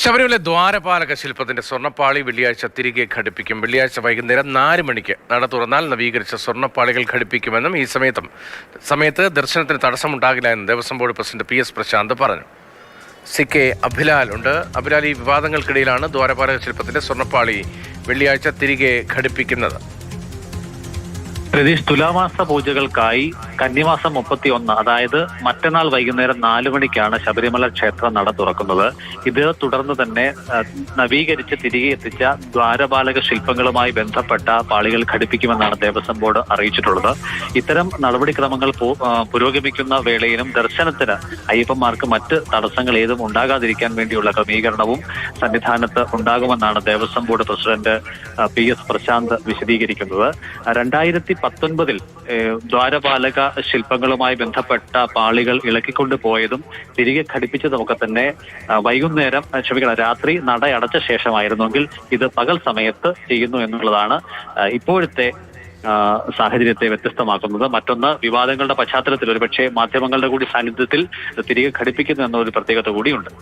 ശബരിമല ദ്വാരപാലക ശില്പത്തിന്റെ സ്വർണപ്പാളി വെള്ളിയാഴ്ച തിരികെ ഘടിപ്പിക്കും. വെള്ളിയാഴ്ച വൈകുന്നേരം നാല് മണിക്ക് നട തുറന്നാൽ നവീകരിച്ച സ്വർണപ്പാളികൾ ഘടിപ്പിക്കുമെന്നും ഈ സമയത്തും. സമയത്ത് ദർശനത്തിന് തടസ്സമുണ്ടാകില്ല എന്ന് Devaswom board president P S Prashanth പറഞ്ഞു. സി കെ അഭിലാൽ ഉണ്ട്. അഭിലാൽ ഈ വിവാദങ്ങൾക്കിടയിലാണ് ദ്വാരപാലക ശില്പത്തിന്റെ സ്വർണപ്പാളി വെള്ളിയാഴ്ച തിരികെ ഘടിപ്പിക്കുന്നത്. രതീഷ് തുലാമാസ പൂജകൾക്കായി കന്നിമാസം മുപ്പത്തി ഒന്ന് അതായത് മറ്റന്നാൾ വൈകുന്നേരം നാലു മണിക്കാണ് ശബരിമല ക്ഷേത്ര നട തുറക്കുന്നത്. ഇത് തുടർന്ന് തന്നെ നവീകരിച്ച് തിരികെ എത്തിച്ച ദ്വാരപാലക ശില്പങ്ങളുമായി ബന്ധപ്പെട്ട പാളികൾ ഘടിപ്പിക്കുമെന്നാണ് ദേവസ്വം ബോർഡ് അറിയിച്ചിട്ടുള്ളത്. ഇത്തരം നടപടിക്രമങ്ങൾ പുരോഗമിക്കുന്ന വേളയിലും ദർശനത്തിന് അയ്യപ്പന്മാർക്ക് മറ്റ് തടസ്സങ്ങൾ ഏതും ഉണ്ടാകാതിരിക്കാൻ വേണ്ടിയുള്ള ക്രമീകരണവും സന്നിധാനത്ത് ഉണ്ടാകുമെന്നാണ് Devaswom board president P S Prashanth വിശദീകരിക്കുന്നത്. രണ്ടായിരത്തി പത്തൊൻപതിൽ ഏഹ്, ശില്പങ്ങളുമായി ബന്ധപ്പെട്ട പാളികൾ ഇളക്കിക്കൊണ്ട് പോയതും തിരികെ ഘടിപ്പിച്ചതുമൊക്കെ തന്നെ വൈകുന്നേരം ക്ഷമിക്കണം രാത്രി നട അടച്ച ശേഷമായിരുന്നെങ്കിൽ ഇത് പകൽ സമയത്ത് ചെയ്യുന്നു എന്നുള്ളതാണ് ഇപ്പോഴത്തെ സാഹചര്യത്തെ വ്യത്യസ്തമാക്കുന്നത്. മറ്റൊന്ന് വിവാദങ്ങളുടെ പശ്ചാത്തലത്തിൽ ഒരുപക്ഷെ മാധ്യമങ്ങളുടെ കൂടി സാന്നിധ്യത്തിൽ തിരികെ ഘടിപ്പിക്കുന്നു എന്നൊരു പ്രത്യേകത കൂടിയുണ്ട്.